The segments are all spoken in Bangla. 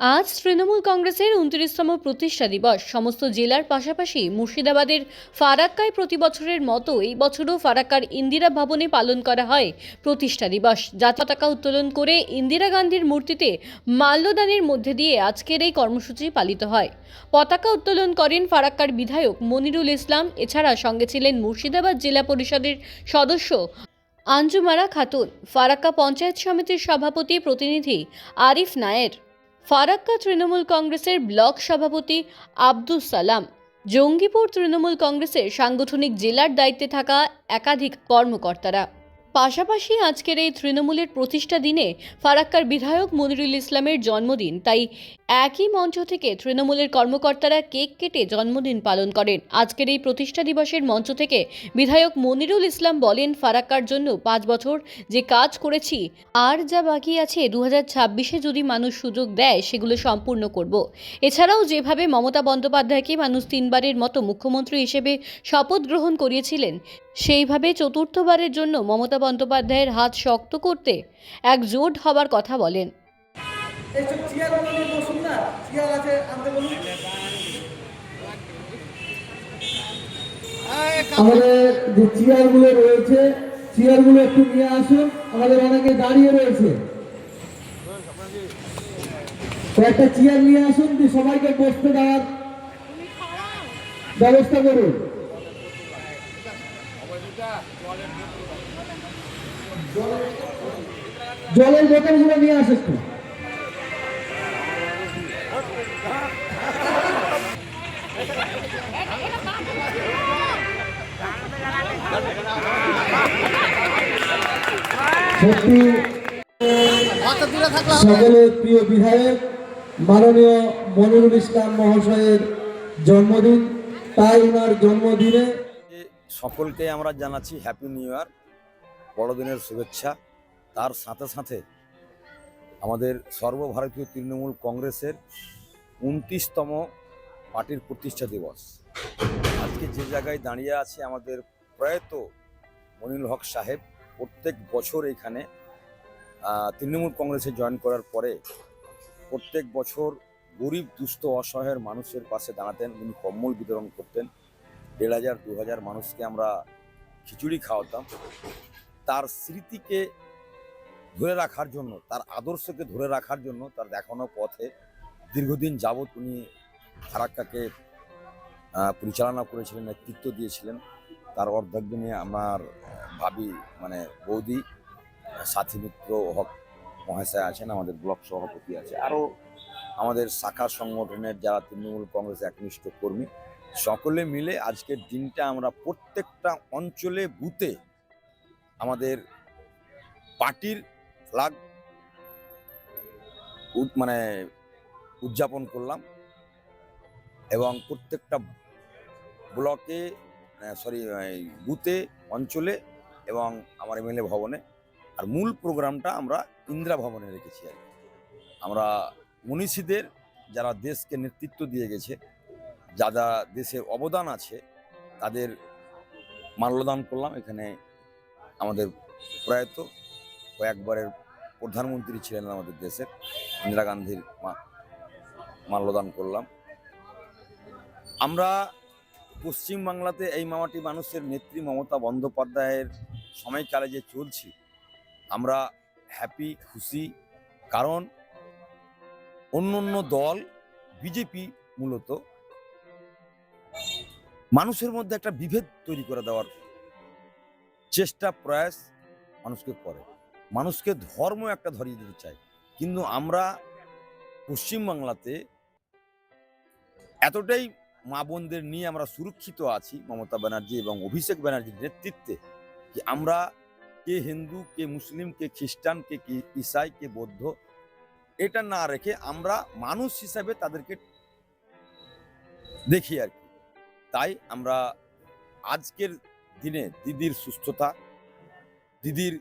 আজ তৃণমূল কংগ্রেসের উনত্রিশতম প্রতিষ্ঠা দিবস। সমস্ত জেলার পাশাপাশি মুর্শিদাবাদের ফারাক্কায় প্রতি বছরের মতো এই বছরও ফারাক্কার ইন্দিরা ভবনে পালন করা হয় প্রতিষ্ঠা দিবস। জাতীয় পতাকা উত্তোলন করে ইন্দিরা গান্ধীর মূর্তিতে মাল্যদানের মধ্যে দিয়ে আজকের এই কর্মসূচি পালিত হয়। পতাকা উত্তোলন করেন ফারাক্কার বিধায়ক মনিরুল ইসলাম। এছাড়া সঙ্গে ছিলেন মুর্শিদাবাদ জেলা পরিষদের সদস্য আঞ্জুমারা খাতুন। ফারাক্কা পঞ্চায়েত সমিতির সভাপতি প্রতিনিধি আরিফ নায়ের। ফারাক্কা তৃণমূল কংগ্রেসের ব্লক সভাপতি আব্দুস সালাম, জঙ্গিপুর তৃণমূল কংগ্রেসের সাংগঠনিক জেলার দায়িত্বে থাকা একাধিক কর্মকর্তারা। পাশাপাশি আজকের এই তৃণমূলের প্রতিষ্ঠা দিনে ফারাক্কার বিধায়ক মনিরুল ইসলামের জন্মদিন, তাই একই মঞ্চ থেকে তৃণমূলের কর্মকর্তারা কেক কেটে জন্মদিন পালন করেন। আজকের এই প্রতিষ্ঠা দিবসের মঞ্চ থেকে বিধায়ক মনিরুল ইসলাম বলেন, ফারাক্কার জন্য পাঁচ বছর যে কাজ করেছি, আর যা বাকি আছে দু ছাব্বিশে যদি মানুষ সুযোগ দেয়, সেগুলো সম্পূর্ণ করব। এছাড়াও যেভাবে মমতা বন্দ্যোপাধ্যায়কে মানুষ তিনবারের মতো মুখ্যমন্ত্রী হিসেবে শপথ গ্রহণ করিয়েছিলেন, সেইভাবে চতুর্থবারের জন্য মমতা বন্দ্যোপাধ্যায়ের হাত শক্ত করতে একজোট হবার কথা বলেন। এইসব বসুন না? চেয়ার আছে, আনতে বলুন। আমাদের যে চেয়ারগুলো রয়েছে, চেয়ারগুলো একটু নিয়ে আসুন। আমাদের অনেকে দাঁড়িয়ে রয়েছে। কয়েকটা চেয়ার নিয়ে আসুন, দিয়ে সবাইকে বসতে দেওয়ার ব্যবস্থা করুন। জলের বোতলগুলো নিয়ে আসে সকলের প্রিয় বিধায়ক, মাননীয় মনিরুল ইসলাম মহাশয়ের জন্মদিন। তাই ওনার জন্মদিনে সকলকে আমরা জানাচ্ছি হ্যাপি নিউ ইয়ার বড়দিনের শুভেচ্ছা। তার সাথে সাথে আমাদের সর্বভারতীয় তৃণমূল কংগ্রেসের উনত্রিশতম পার্টির প্রতিষ্ঠা দিবস। আজকে যে জায়গায় দাঁড়িয়ে আছে আমাদের প্রয়াত মনিল হক সাহেব প্রত্যেক বছর এখানে তৃণমূল কংগ্রেসে জয়েন করার পরে প্রত্যেক বছর গরিব, দুস্থ, অসহায়ের মানুষের পাশে দাঁড়াতেন। উনি কম্বল বিতরণ করতেন। দেড় হাজার, দু হাজার মানুষকে আমরা খিচুড়ি খাওয়াতাম। তার স্মৃতিকে ধরে রাখার জন্য, তার আদর্শকে ধরে রাখার জন্য, তার দেখানো পথে দীর্ঘদিন যাবৎ উনি ফারাক্কাকে পরিচালনা করেছিলেন, নেতৃত্ব দিয়েছিলেন। তার অর্ধেক দিনে আমার ভাবি মানে বৌদি, সাথী মিত্র হক মহাশয় আছেন, আমাদের ব্লক সভাপতি আছে। আরও আমাদের শাখা সংগঠনের যারা তৃণমূল কংগ্রেস একনিষ্ঠ কর্মী, সকলে মিলে আজকের দিনটা আমরা প্রত্যেকটা অঞ্চলে বুথে আমাদের পার্টির ফ্লাগ মানে উদযাপন করলাম এবং প্রত্যেকটা ব্লকে সরি বুথে, অঞ্চলে এবং আমার এমএলএ ভবনে। আর মূল প্রোগ্রামটা আমরা ইন্দিরা ভবনে রেখেছি আর। আমরা মনীষীদের যারা দেশকে নেতৃত্ব দিয়ে গেছে যারা দেশের অবদান আছে, তাদের মাল্যদান করলাম। এখানে আমাদের প্রয়াত কয়েকবারের প্রধানমন্ত্রী ছিলেন আমাদের দেশের, ইন্দিরা গান্ধীর মা- মাল্যদান করলাম। আমরা পশ্চিমবাংলাতে এই মামাটি মানুষের নেত্রী মমতা বন্দ্যোপাধ্যায়ের সময়কালে যে চলছি, আমরা হ্যাপি খুশি, কারণ অন্য অন্য দল বিজেপি মূলত মানুষের মধ্যে একটা বিভেদ তৈরি করে দেওয়ার চেষ্টা, প্রয়াস মানুষকে করে। মানুষকে ধর্ম একটা ধরিয়ে দিতে চায়। কিন্তু আমরা পশ্চিমবাংলাতে এতটাই মা বোনদের নিয়ে আমরা সুরক্ষিত আছি মমতা ব্যানার্জি এবং অভিষেক ব্যানার্জির নেতৃত্বে যে আমরা কে হিন্দু, কে মুসলিম, কে খ্রিস্টান, কে কি- ইসাই, কে বৌদ্ধ, এটা না রেখে আমরা মানুষ হিসাবে তাদেরকে দেখি আর কি। তাই আমরা আজকের দিনে দিদির সুস্থতা, দিদির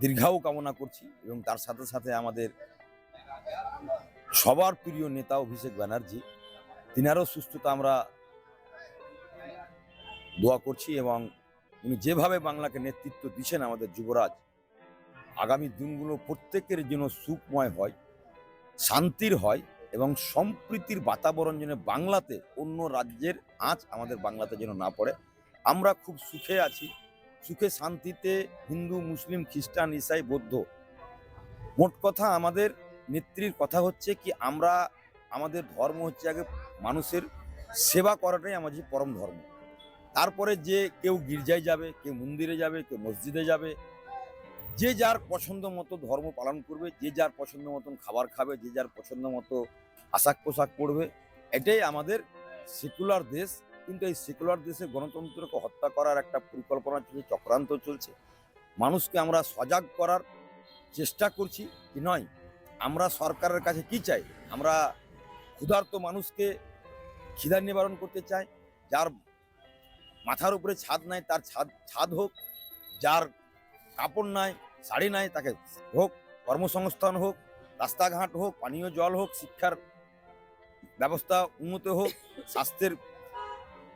দীর্ঘায়ু কামনা করছি এবং তার সাথে সাথে আমাদের সবার প্রিয় নেতা অভিষেক ব্যানার্জি তিনারও সুস্থতা আমরা দোয়া করছি এবং উনি যেভাবে বাংলাকে নেতৃত্ব দিচ্ছেন আমাদের যুবরাজ, আগামী দিনগুলো প্রত্যেকের জন্য সুখময় হয়, শান্তির হয় এবং সম্প্রীতির বাতাবরণ যেন বাংলাতে, অন্য রাজ্যের আঁচ আমাদের বাংলাতে যেন না পড়ে। আমরা খুব সুখে আছি। সুখে শান্তিতে হিন্দু, মুসলিম, খ্রিস্টান, ইসাই, বৌদ্ধ। মোট কথা আমাদের নেত্রীর কথা হচ্ছে কি, আমরা, আমাদের ধর্ম হচ্ছে আগে মানুষের সেবা করাটাই আমাদের পরম ধর্ম। তারপরে যে কেউ গির্জায় যাবে, কেউ মন্দিরে যাবে, কেউ মসজিদে যাবে, যে যার পছন্দ মতো ধর্ম পালন করবে, যে যার পছন্দ মতন খাবার খাবে, যে যার পছন্দ মতো আশাক পোশাক পরবে, এটাই আমাদের সেকুলার দেশ। কিন্তু এই সেকুলার দেশে গণতন্ত্রকে হত্যা করার একটা পরিকল্পনা চলছে, চক্রান্ত চলছে। মানুষকে আমরা সজাগ করার চেষ্টা করছি কি নয়? আমরা সরকারের কাছে কি চাই? আমরা ক্ষুধার্ত মানুষকে খিদা নিবারণ করতে চায়, যার মাথার উপরে ছাদ নাই, তার ছাদ ছাদ হোক, যার কাপড় নাই, শাড়ি নাই, তাকে হোক, কর্মসংস্থান হোক, রাস্তাঘাট হোক, পানীয় জল হোক, শিক্ষার ব্যবস্থা উন্নত হোক, স্বাস্থ্যের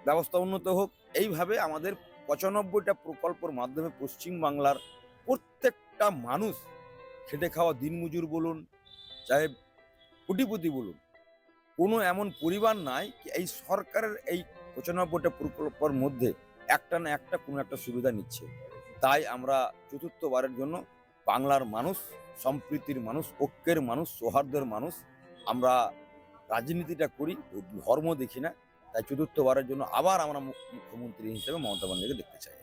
ব্যবস্থা উন্নত হোক, এইভাবে আমাদের পঁচানব্বইটা প্রকল্পের মাধ্যমে পশ্চিমবাংলার প্রত্যেকটা মানুষ খেটে খাওয়া দিনমজুর বলুন, চাহে কোটিপতি বলুন কোনো এমন পরিবার নাই এই সরকারের এই পঁচানব্বইটা প্রকল্পের মধ্যে একটা না একটা কোনো একটা সুবিধা নিচ্ছে। তাই আমরা চতুর্থবারের জন্য বাংলার মানুষ, সম্প্রীতির মানুষ, ঐক্যের মানুষ, সৌহার্দ্যের মানুষ, আমরা রাজনীতিটা করি, ধর্ম দেখি না। তাই চতুর্থবারের জন্য আবার আমরা মুখ্যমন্ত্রী হিসেবে মমতা বন্দ্যোপাধ্যায়কে দেখতে চাই।